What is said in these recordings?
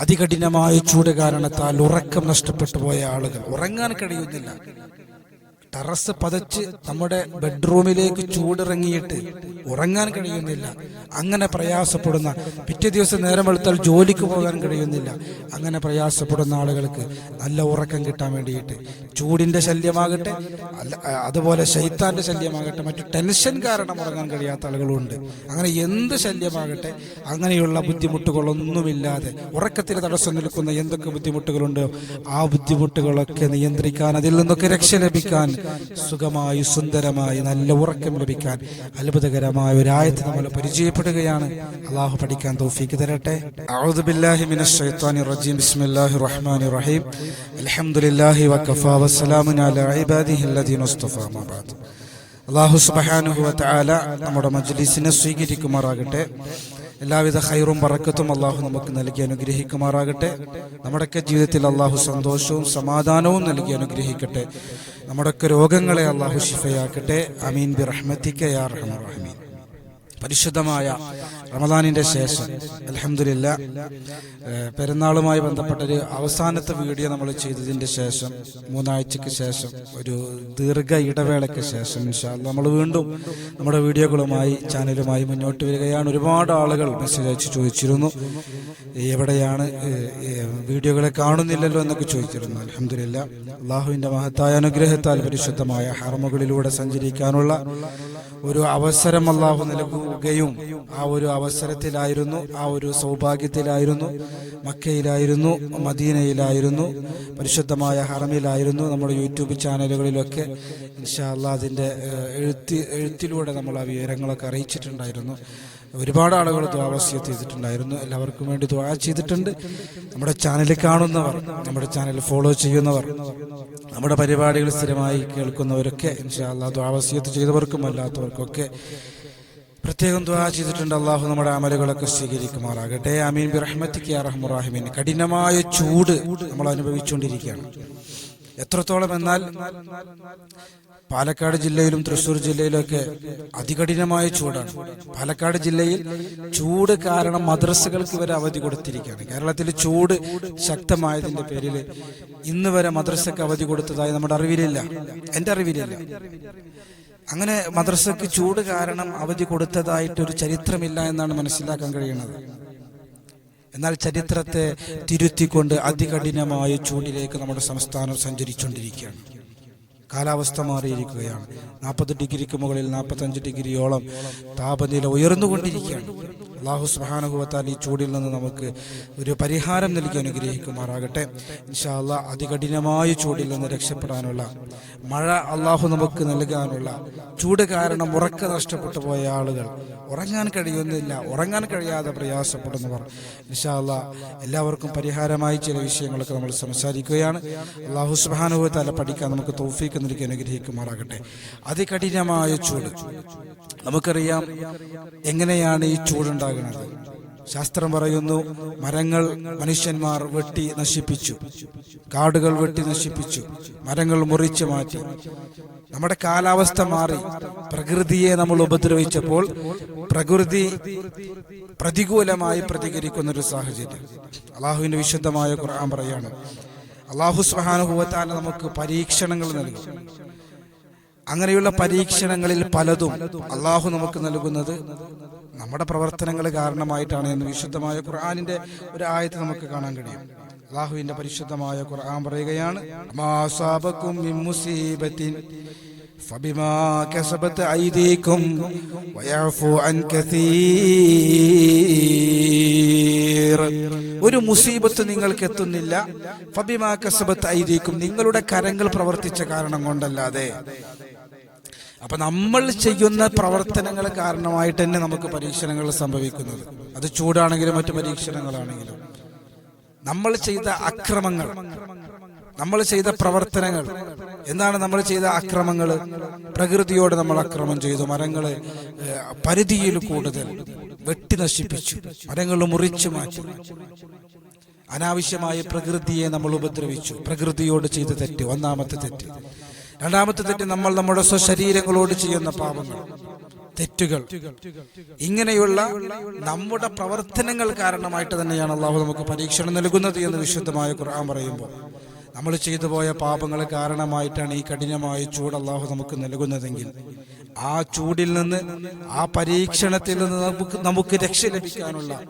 അതികഠിനമായ ചൂട് കാരണത്താൽ ഉറക്കം നഷ്ടപ്പെട്ടു പോയ ആളുകൾ. ഉറങ്ങാൻ കഴിയുന്നില്ല. ടെറസ് പതച്ച് നമ്മുടെ ബെഡ്റൂമിലേക്ക് ചൂടിറങ്ങിയിട്ട് ഉറങ്ങാൻ കഴിയുന്നില്ല. അങ്ങനെ പ്രയാസപ്പെടുന്ന പിറ്റേ ദിവസം നേരം വെളുത്താൽ ജോലിക്ക് പോകാൻ കഴിയുന്നില്ല. അങ്ങനെ പ്രയാസപ്പെടുന്ന ആളുകൾക്ക് നല്ല ഉറക്കം കിട്ടാൻ വേണ്ടിയിട്ട് ചൂടിന്റെ ശല്യമാകട്ടെ അതുപോലെ ശൈത്താന്റെ ശല്യമാകട്ടെ മറ്റു ടെൻഷൻ കാരണം ഉറങ്ങാൻ കഴിയാത്ത ആളുകളുണ്ട്. അങ്ങനെ എന്ത് ശല്യമാകട്ടെ അങ്ങനെയുള്ള ബുദ്ധിമുട്ടുകളൊന്നുമില്ലാതെ ഉറക്കത്തിന് തടസ്സം നിൽക്കുന്ന എന്തൊക്കെ ബുദ്ധിമുട്ടുകളുണ്ടോ ആ ബുദ്ധിമുട്ടുകളൊക്കെ നിയന്ത്രിക്കാൻ അതിൽ നിന്നൊക്കെ രക്ഷ ലഭിക്കാൻ സുഖമായി സുന്ദരമായി നല്ല ഉറക്കം ലഭിക്കാൻ അത്ഭുതകരമായ ആയത്ത് നമ്മൾ പരിചയപ്പെടുകയാണ്. അള്ളാഹു പഠിക്കാൻ തോഫിക്ക് തരട്ടെ. അള്ളാഹു സുബ്ഹാനഹു വതആല നമ്മുടെ മജ്ലിസിനെ സ്വീകരിക്കുമാറാകട്ടെ. എല്ലാവിധ ഹൈറും പറക്കത്തും അള്ളാഹു നമുക്ക് നൽകി അനുഗ്രഹിക്കുമാറാകട്ടെ. നമ്മുടെയൊക്കെ ജീവിതത്തിൽ അള്ളാഹു സന്തോഷവും സമാധാനവും നൽകി അനുഗ്രഹിക്കട്ടെ. നമ്മുടെയൊക്കെ രോഗങ്ങളെ അള്ളാഹു ഷിഫയാക്കട്ടെ അമീൻ. ബി റഹ്മത്തിക്ക റഹ്മാൻ. റഹീം പരിശുദ്ധമായ റമദാനിന്റെ ശേഷം. അലഹമില്ല പെരുന്നാളുമായി ബന്ധപ്പെട്ടൊരു അവസാനത്തെ വീഡിയോ നമ്മൾ ചെയ്തതിന്റെ ശേഷം മൂന്നാഴ്ചയ്ക്ക് ശേഷം ഒരു ദീർഘ ഇടവേളയ്ക്ക് ശേഷം നമ്മൾ വീണ്ടും നമ്മുടെ വീഡിയോകളുമായി ചാനലുമായി മുന്നോട്ട് വരികയാണ്. ഒരുപാട് ആളുകൾ മെസ്സേജ് അയച്ച് ചോദിച്ചിരുന്നു. എവിടെയാണ് വീഡിയോകളെ കാണുന്നില്ലല്ലോ എന്നൊക്കെ ചോദിച്ചിരുന്നു. അലഹമില്ല അള്ളാഹുവിന്റെ മഹത്തായ അനുഗ്രഹത്താൽ പരിശുദ്ധമായ ഹർമകളിലൂടെ സഞ്ചരിക്കാനുള്ള ഒരു അവസരം അള്ളാഹു നൽകുകയും ആ ഒരു അവസരത്തിലായിരുന്നു ആ ഒരു സൗഭാഗ്യത്തിലായിരുന്നു മക്കയിലായിരുന്നു മദീനയിലായിരുന്നു പരിശുദ്ധമായ ഹറമിലായിരുന്നു നമ്മുടെ യൂട്യൂബ് ചാനലുകളിലൊക്കെ. ഇൻഷാ അള്ളാഹ് അതിന്റെ എഴുത്തി എഴുത്തിലൂടെ നമ്മൾ ആ വിവരങ്ങളൊക്കെ അറിയിച്ചിട്ടുണ്ടായിരുന്നു. ഒരുപാട് ആളുകൾ ദ്വാവസ്യത്ത് ചെയ്തിട്ടുണ്ടായിരുന്നു. എല്ലാവർക്കും വേണ്ടി ദ്വാ ചെയ്തിട്ടുണ്ട്. നമ്മുടെ ചാനൽ കാണുന്നവർ നമ്മുടെ ചാനൽ ഫോളോ ചെയ്യുന്നവർ നമ്മുടെ പരിപാടികൾ സ്ഥിരമായി കേൾക്കുന്നവരൊക്കെ ഇൻഷാല്ലാ ദ്വാവസ്യത്ത് ചെയ്തവർക്കും അല്ലാത്തവർക്കൊക്കെ പ്രത്യേകം ദ്വാ ചെയ്തിട്ടുണ്ട്. അള്ളാഹു നമ്മുടെ അമലുകളൊക്കെ സ്വീകരിക്കുമാറാകട്ടെ. അമീൻ ബി റഹ്മത്തിക്ക് റഹ്മുറാഹിമീൻ കഠിനമായ ചൂട് നമ്മൾ അനുഭവിച്ചുകൊണ്ടിരിക്കുകയാണ്. എത്രത്തോളം എന്നാൽ പാലക്കാട് ജില്ലയിലും തൃശൂർ ജില്ലയിലൊക്കെ അതികഠിനമായ ചൂടാണ്. പാലക്കാട് ജില്ലയിൽ ചൂട് കാരണം മദ്രസകൾക്ക് വരെ അവധി കൊടുത്തിരിക്കുകയാണ്. കേരളത്തിൽ ചൂട് ശക്തമായതിന്റെ പേരിൽ ഇന്ന് വരെ മദ്രസക്ക് അവധി കൊടുത്തതായി നമ്മുടെ അറിവിലില്ല. എന്റെ അറിവിലില്ല. അങ്ങനെ മദ്രസക്ക് ചൂട് കാരണം അവധി കൊടുത്തതായിട്ട് ഒരു ചരിത്രമില്ല എന്നാണ് മനസ്സിലാക്കാൻ കഴിയുന്നത്. എന്നാൽ ചരിത്രത്തെ തിരുത്തിക്കൊണ്ട് അതികഠിനമായ ചൂടിലേക്ക് നമ്മുടെ സംസ്ഥാനം സഞ്ചരിച്ചുകൊണ്ടിരിക്കുകയാണ്. കാലാവസ്ഥ മാറിയിരിക്കുകയാണ്. നാൽപ്പത് ഡിഗ്രിക്ക് മുകളിൽ നാൽപ്പത്തഞ്ച് ഡിഗ്രിയോളം താപനില ഉയർന്നുകൊണ്ടിരിക്കുകയാണ്. അള്ളാഹു സുബാനുഭവത്താൽ ഈ ചൂടിൽ നിന്ന് നമുക്ക് ഒരു പരിഹാരം നൽകി അനുഗ്രഹിക്കുമാറാകട്ടെ. ഇൻഷാല്ല അതികഠിനമായ ചൂടിൽ നിന്ന് രക്ഷപ്പെടാനുള്ള മഴ അള്ളാഹു നമുക്ക് നൽകാനുള്ള ചൂട് കാരണം ഉറക്ക നഷ്ടപ്പെട്ടു പോയ ആളുകൾ ഉറങ്ങാൻ കഴിയുന്നില്ല ഉറങ്ങാൻ കഴിയാതെ പ്രയാസപ്പെടുന്നവർ ഇൻഷാല്ല എല്ലാവർക്കും പരിഹാരമായി ചില വിഷയങ്ങളൊക്കെ നമ്മൾ സംസാരിക്കുകയാണ്. അള്ളാഹു സുബാനുഭവത്താല പഠിക്കാൻ നമുക്ക് തോഫീക്ക് നൽകി അനുഗ്രഹിക്കുമാറാകട്ടെ. അതികഠിനമായ ചൂട്. നമുക്കറിയാം എങ്ങനെയാണ് ഈ ചൂടുണ്ടാകുന്നത്. ശാസ്ത്രം പറയുന്നു മരങ്ങൾ മനുഷ്യന്മാർ വെട്ടി നശിപ്പിച്ചു. കാടുകൾ വെട്ടി നശിപ്പിച്ചു. മരങ്ങൾ മുറിച്ചു മാറ്റി. നമ്മുടെ കാലാവസ്ഥ മാറി. പ്രകൃതിയെ നമ്മൾ ഉപദ്രവിച്ചപ്പോൾ പ്രകൃതി പ്രതികൂലമായി പ്രതികരിക്കുന്ന ഒരു സാഹചര്യം. അള്ളാഹുവിന്റെ വിശുദ്ധമായ ഖുർആൻ പറയാണ് അള്ളാഹു സുഹാനുഭവത്താല നമുക്ക് പരീക്ഷണങ്ങൾ നൽകും. അങ്ങനെയുള്ള പരീക്ഷണങ്ങളിൽ പലതും അള്ളാഹു നമുക്ക് നൽകുന്നത് നമ്മുടെ പ്രവർത്തനങ്ങൾ കാരണമായിട്ടാണ് എന്ന് വിശുദ്ധമായ ഖുർആാനിന്റെ ഒരു ആയത്ത് നമുക്ക് കാണാൻ കഴിയും. അള്ളാഹുവിന്റെ പരിശുദ്ധമായ ഖുർആൻ പറയുകയാണ് فبما كسبت أيديكم ഫബിമാ عن കസീർ. ഒരു മുസീബത്ത് നിങ്ങൾക്ക് എത്തുന്നില്ല ഫബിമാ കസബത്ത് ഐദീക്കും നിങ്ങളുടെ കരങ്ങൾ പ്രവർത്തിച്ച കാരണം കൊണ്ടല്ലാതെ. അപ്പൊ നമ്മൾ ചെയ്യുന്ന പ്രവർത്തനങ്ങൾ കാരണമായിട്ട് തന്നെ നമുക്ക് പരീക്ഷണങ്ങൾ സംഭവിക്കുന്നത്. അത് ചൂടാണെങ്കിലും മറ്റു പരീക്ഷണങ്ങളാണെങ്കിലും. നമ്മൾ ചെയ്ത അക്രമങ്ങൾ നമ്മൾ ചെയ്ത പ്രവർത്തനങ്ങൾ എന്താണ് നമ്മൾ ചെയ്ത അക്രമങ്ങൾ? പ്രകൃതിയോട് നമ്മൾ അക്രമം ചെയ്തു. മരങ്ങളെ പരിധിയിൽ കൂടുതൽ വെട്ടി നശിപ്പിച്ചു മരങ്ങൾ മുറിച്ചു മാറ്റി. അനാവശ്യമായ പ്രകൃതിയെ നമ്മൾ ഉപദ്രവിച്ചു. പ്രകൃതിയോട് ചെയ്ത തെറ്റ് ഒന്നാമത്തെ തെറ്റ്. രണ്ടാമത്തെ തെറ്റ് നമ്മൾ നമ്മുടെ സ്വശരീരങ്ങളോട് ചെയ്യുന്ന പാപങ്ങൾ തെറ്റുകൾ. ഇങ്ങനെയുള്ള നമ്മുടെ പ്രവർത്തനങ്ങൾ കാരണമായിട്ട് തന്നെയാണ് അള്ളാഹു നമുക്ക് പരീക്ഷണം നൽകുന്നത് എന്ന് വിശുദ്ധമായ ഖുർആൻ പറയുമ്പോൾ. നമ്മൾ ചെയ്തു പോയ പാപങ്ങൾ കാരണമായിട്ടാണ് ഈ കഠിനമായ ചൂട് അള്ളാഹു നമുക്ക് നൽകുന്നതെങ്കിൽ ആ ചൂടിൽ നിന്ന് ആ പരീക്ഷണത്തിൽ നിന്ന് നമുക്ക് നമുക്ക് രക്ഷ ലഭിക്കാനുള്ള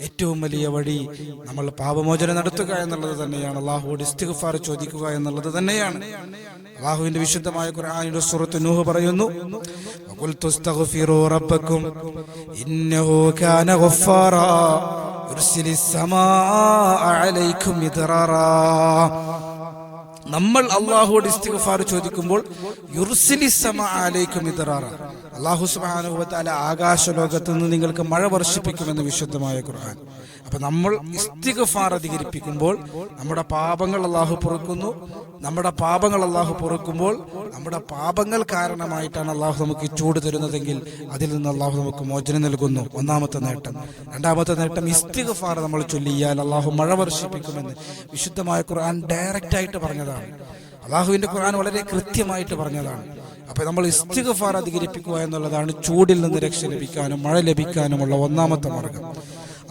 ഏറ്റവും വലിയ വഴി നമ്മൾ പാപമോചനം നടത്തുക എന്നുള്ളത് തന്നെയാണ്. അള്ളാഹുവോട് ഇസ്തിഗ്ഫാർ ചോദിക്കുക എന്നുള്ളത് തന്നെയാണ്. അള്ളാഹുവിന്റെ വിശുദ്ധമായ ഖുർആനിന്റെ സൂറത്ത് നൂഹ് പറയുന്നു ഒരു നമ്മൾ അള്ളാഹുവോട് ഇസ്തിഗ്ഫാർ ചോദിക്കുമ്പോൾ അള്ളാഹു സുബാനുഭവത്താല ആകാശ ലോകത്ത് നിന്ന് നിങ്ങൾക്ക് മഴ വർഷിപ്പിക്കുമെന്ന് വിശുദ്ധമായ ഖുർആൻ. അപ്പൊ നമ്മൾ ഇസ്തിഗ്ഫാർ അധികരിപ്പിക്കുമ്പോൾ നമ്മുടെ പാപങ്ങൾ അള്ളാഹു പൊറുക്കുന്നു. നമ്മുടെ പാപങ്ങൾ അള്ളാഹു പൊറുക്കുമ്പോൾ നമ്മുടെ പാപങ്ങൾ കാരണമായിട്ടാണ് അള്ളാഹു നമുക്ക് ചൂട് തരുന്നതെങ്കിൽ അതിൽ നിന്ന് അള്ളാഹു നമുക്ക് മോചനം നൽകുന്നു. ഒന്നാമത്തെ നേട്ടം. രണ്ടാമത്തെ നേട്ടം ഇസ്തിഗ്ഫാർ നമ്മൾ ചൊല്ലിയാൽ അള്ളാഹു മഴ വർഷിപ്പിക്കുമെന്ന് വിശുദ്ധമായ ഖുർആൻ ഡയറക്റ്റ് ആയിട്ട് പറഞ്ഞതാണ്. അള്ളാഹുവിന്റെ ഖുർആൻ വളരെ കൃത്യമായിട്ട് പറഞ്ഞതാണ്. അപ്പൊ നമ്മൾ ഇസ്തിഗ്ഫാർ അധികരിപ്പിക്കുക എന്നുള്ളതാണ് ചൂടിൽ നിന്ന് രക്ഷ ലഭിക്കാനും മഴ ലഭിക്കാനുമുള്ള ഒന്നാമത്തെ മാർഗം.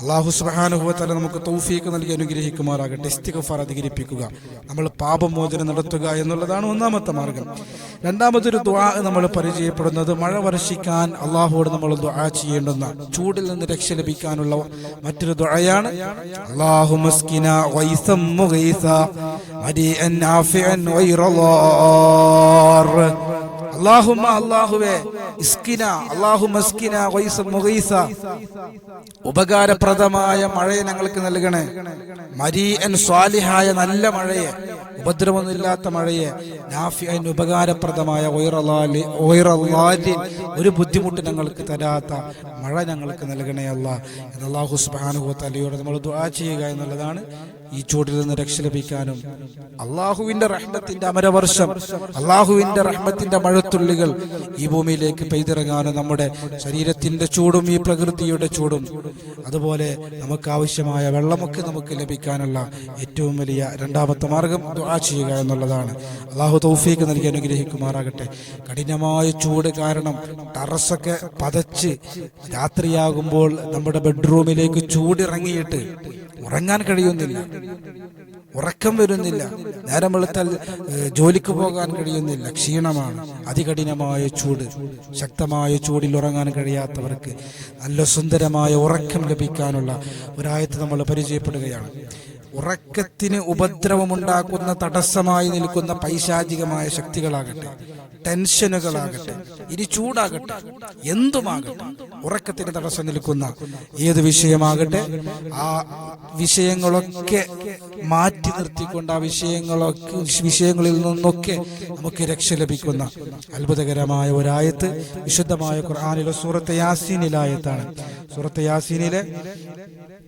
അള്ളാഹു സുബാനുഭവത്തല നമുക്ക് തൗഫീക്ക് നൽകി അനുഗ്രഹിക്കുമാറാകട്ടെ. ഇസ്തിഗ്ഫാർ അധികരിപ്പിക്കുക. നമ്മൾ പാപമോചനം നടത്തുക എന്നുള്ളതാണ് ഒന്നാമത്തെ മാർഗം. രണ്ടാമതൊരു ദ്വാ നമ്മൾ പരിചയപ്പെടുന്നത് മഴ വർഷിക്കാൻ അള്ളാഹുവോട് നമ്മൾ ദ്വാ ചെയ്യേണ്ടുന്ന ചൂടിൽ നിന്ന് രക്ഷ ലഭിക്കാനുള്ള മറ്റൊരു ദ്വായാണ് അള്ളാഹു മസ്കിന അള്ളാഹുമ്മ അള്ളാഹുവേ ഇസ്കിന അള്ളാഹു മസ്കിന വൈസ മുഗൈസ. ഉപകാരപ്രദമായ മഴയെ ഞങ്ങൾക്ക് നൽകണേ. മരീഅൻ സ്വാലിഹായ നല്ല മഴയെ ഉപദ്രവമൊന്നുമില്ലാത്ത മഴയെ നാഫിയൻ ഉപകാരപ്രദമായ ഒയറലാലി ഒയറലാലിൻ ഒരു ബുദ്ധിമുട്ട് ഞങ്ങൾക്ക് തരാത്ത മഴ ഞങ്ങൾക്ക് നൽകണേ അല്ല എന്ന് അള്ളാഹു സുബാനുഹു തലയോടെ നമ്മൾ ദുആ ചെയ്യുക എന്നുള്ളതാണ് ഈ ചൂടിൽ നിന്ന് രക്ഷ ലഭിക്കാനും അള്ളാഹുവിന്റെ റഹ്മത്തിന്റെ അമരവർഷം അള്ളാഹുവിന്റെ റഹ്മത്തിന്റെ മഴത്തുള്ളികൾ ഈ ഭൂമിയിലേക്ക് പെയ്തിറങ്ങാനും നമ്മുടെ ശരീരത്തിന്റെ ചൂടും ഈ പ്രകൃതിയുടെ ചൂടും. അതുപോലെ നമുക്ക് ആവശ്യമായ വെള്ളമൊക്കെ നമുക്ക് ലഭിക്കാനുള്ള ഏറ്റവും വലിയ രണ്ടാമത്തെ മാർഗം ദുആ ചെയ്യുക എന്നുള്ളതാണ്. അള്ളാഹു തൗഫീക്ക് നൽകി അനുഗ്രഹിക്കുമാറാകട്ടെ. കഠിനമായ ചൂട് കാരണം ടറസൊക്കെ പതച്ച് രാത്രിയാകുമ്പോൾ നമ്മുടെ ബെഡ്റൂമിലേക്ക് ചൂടിറങ്ങിയിട്ട് ഉറങ്ങാൻ കഴിയുന്നില്ല. ഉറക്കം വരുന്നില്ല. നേരം വെളുത്താൽ ജോലിക്ക് പോകാൻ കഴിയുന്നില്ല. ക്ഷീണമാണ്. അതികഠിനമായ ചൂട്. ശക്തമായ ചൂടിൽ ഉറങ്ങാൻ കഴിയാത്തവർക്ക് നല്ല സുന്ദരമായ ഉറക്കം ലഭിക്കാനുള്ള ഒരായത്ത് നമ്മൾ പരിചയപ്പെടുകയാണ്. ഉറക്കത്തിന് ഉപദ്രവമുണ്ടാക്കുന്ന തടസ്സമായി നിൽക്കുന്ന പൈശാചികമായ ശക്തികളാകട്ടെ. ടെൻഷനുകളാകട്ടെ. ഇനി ചൂടാകട്ടെ. എന്തുമാകട്ടെ. ഉറക്കത്തിന് തടസ്സം നിൽക്കുന്ന ഏത് വിഷയമാകട്ടെ? ആ വിഷയങ്ങളൊക്കെ മാറ്റി നിർത്തിക്കൊണ്ട് ആ വിഷയങ്ങളൊക്കെ വിഷയങ്ങളിൽ നിന്നൊക്കെ നമുക്ക് രക്ഷ ലഭിക്കുന്ന അത്ഭുതകരമായ ഒരായത്ത് വിശുദ്ധമായ ഖുർആാനിലെ സൂറത്ത് യാസീനിലായത്താണ് സൂറത്ത് യാസീനിലെ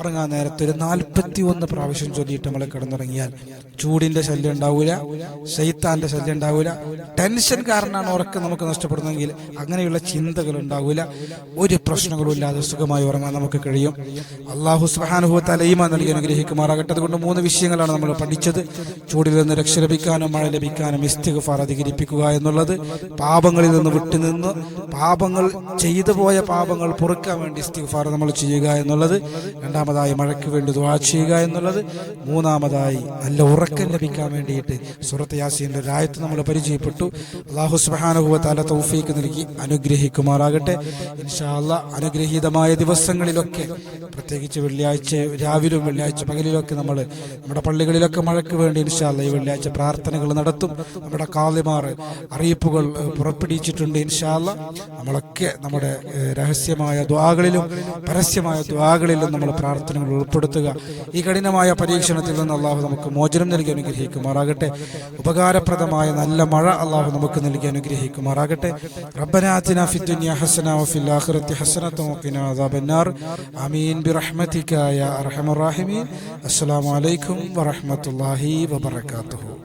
ഉറങ്ങാൻ നേരത്തെ ഒരു നാൽപ്പത്തി ഒന്ന് പ്രാവശ്യം ചൊല്ലിയിട്ട് നമ്മൾ കിടന്നുറങ്ങിയാൽ ചൂടിന്റെ ശല്യം ഉണ്ടാവില്ല ശൈത്താന്റെ ശല്യം ഉണ്ടാവില്ല ടെൻഷൻ കാരണമാണ് ഉറക്കം നമുക്ക് നഷ്ടപ്പെടുന്നതെങ്കിൽ അങ്ങനെയുള്ള ചിന്തകൾ ഉണ്ടാവില്ല ഒരു പ്രശ്നങ്ങളും ഇല്ലാതെ സുഖമായി ഉറങ്ങാൻ നമുക്ക് കഴിയും. അള്ളാഹു സുബാനുഭവത്താൽ ഈമാ നൽകി അനുഗ്രഹിക്കുമാറാകട്ടെ. അതുകൊണ്ട് മൂന്ന് വിഷയങ്ങളാണ് നമ്മൾ പഠിച്ചത്. ചൂടിൽ നിന്ന് രക്ഷ ലഭിക്കാനും മഴ ലഭിക്കാനും ഇസ്തിഗ്ഫാർ അധികരിപ്പിക്കുക എന്നുള്ളത് പാപങ്ങളിൽ നിന്ന് വിട്ടുനിന്ന് പാപങ്ങൾ ചെയ്തു പോയ പാപങ്ങൾ പൊറുക്കാൻ വേണ്ടി ഇസ്തിഗ്ഫാർ നമ്മൾ ചെയ്യുക എന്നുള്ളത് രണ്ടാമതായി മഴയ്ക്ക് വേണ്ടി ദുവാ ചെയ്യുക എന്നുള്ളത് മൂന്നാമതായി നല്ല ഉറക്കം ലഭിക്കാൻ വേണ്ടിയിട്ട് സുറത്ത് യാസീന്റെ രായത്ത് നമ്മൾ പരിചയപ്പെട്ടു. അള്ളാഹു സുബാനുഭവത്താല തൗഫീക്ക് നൽകി അനുഗ്രഹിക്കുമാറാകട്ടെ. ഇൻഷാല്ല അനുഗ്രഹീതമായ ദിവസങ്ങളിലൊക്കെ പ്രത്യേകിച്ച് വെള്ളിയാഴ്ച രാവിലും വെള്ളിയാഴ്ച പകലിലൊക്കെ നമ്മൾ നമ്മുടെ പള്ളികളിലൊക്കെ മഴയ്ക്ക് വേണ്ടി ഇൻഷാല്ല ഈ വെള്ളിയാഴ്ച പ്രാർത്ഥനകൾ നടത്തും. നമ്മുടെ കാലിമാർ അറിയിപ്പുകൾ പുറപ്പെടുവിച്ചിട്ടുണ്ട് ഇൻഷാല്ല നമ്മളൊക്കെ നമ്മുടെ രഹസ്യമായ ദ്വാകളിലും പരസ്യമായ ദ്വാകളിലും നമ്മൾ പ്രാർത്ഥനകൾ ഉൾപ്പെടുത്തുക. ഈ കഠിനമായ പരീക്ഷണത്തിൽ നിന്ന് അള്ളാഹു നമുക്ക് മോചനം നൽകി അനുഗ്രഹിക്കുമാറാകട്ടെ. ഉപകാരപ്രദമായ നല്ല മഴ അള്ളാഹു നമുക്ക് നൽകി അനുഗ്രഹിക്കുമാറാകട്ടെ. റബ്ബനാത്തിന ഫിദ്ദുനിയ ഹസന വഫിൽ ആഖിറത്തി അദാബന്നാർ. ആമീൻ. ബിറഹ്മതിക യാ അർഹമർ റഹീമീൻ. അസ്സലാമു അലൈക്കും വറഹ്മത്തുള്ളാഹി വബറകാതുഹു.